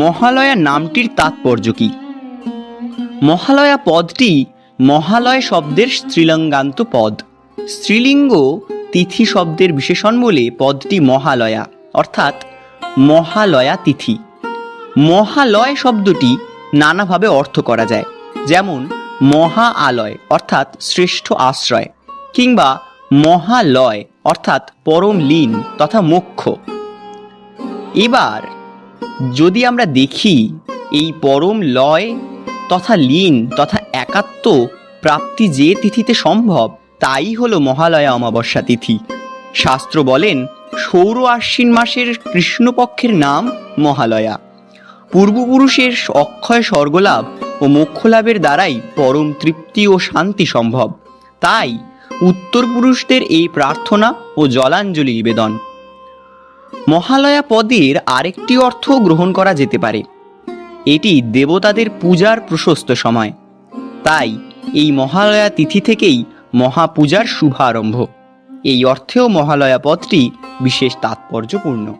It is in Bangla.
মহালয়া নামটির তাৎপর্য কি? মহালয়া পদটি মহালয় শব্দের স্ত্রীলিঙ্গান্ত পদ। স্ত্রীলিঙ্গ তিথি শব্দের বিশেষণ বলে পদটি মহালয়া, অর্থাৎ মহালয়া তিথি। মহালয় শব্দটি নানাভাবে অর্থ করা যায়, যেমন মহা আলয় অর্থাৎ শ্রেষ্ঠ আশ্রয়, কিংবা মহালয়, অর্থাৎ পরম লীন তথা মোক্ষ। এবার যদি আমরা দেখি এই পরম লয় তথা লীন তথা একাত্ম প্রাপ্তি যে তিথিতে সম্ভব, তাই হলো মহালয়া অমাবস্যা তিথি। শাস্ত্র বলেন সৌর আশ্বিন মাসের কৃষ্ণপক্ষের নাম মহালয়া। পূর্বপুরুষের অক্ষয় স্বর্গলাভ ও মোক্ষলাভের দ্বারাই পরম তৃপ্তি ও শান্তি সম্ভব। তাই উত্তর পুরুষদের এই প্রার্থনা ও জলাঞ্জলি নিবেদন। মহালয়া পদের আরেকটি অর্থ গ্রহণ করা যেতে পারে। এটি দেবতাদের পূজার প্রশস্ত সময়। তাই এই মহালয়া তিথি থেকেই মহাপূজার শুভারম্ভ। এই অর্থেও মহালয়া পদটি বিশেষ তাৎপর্যপূর্ণ।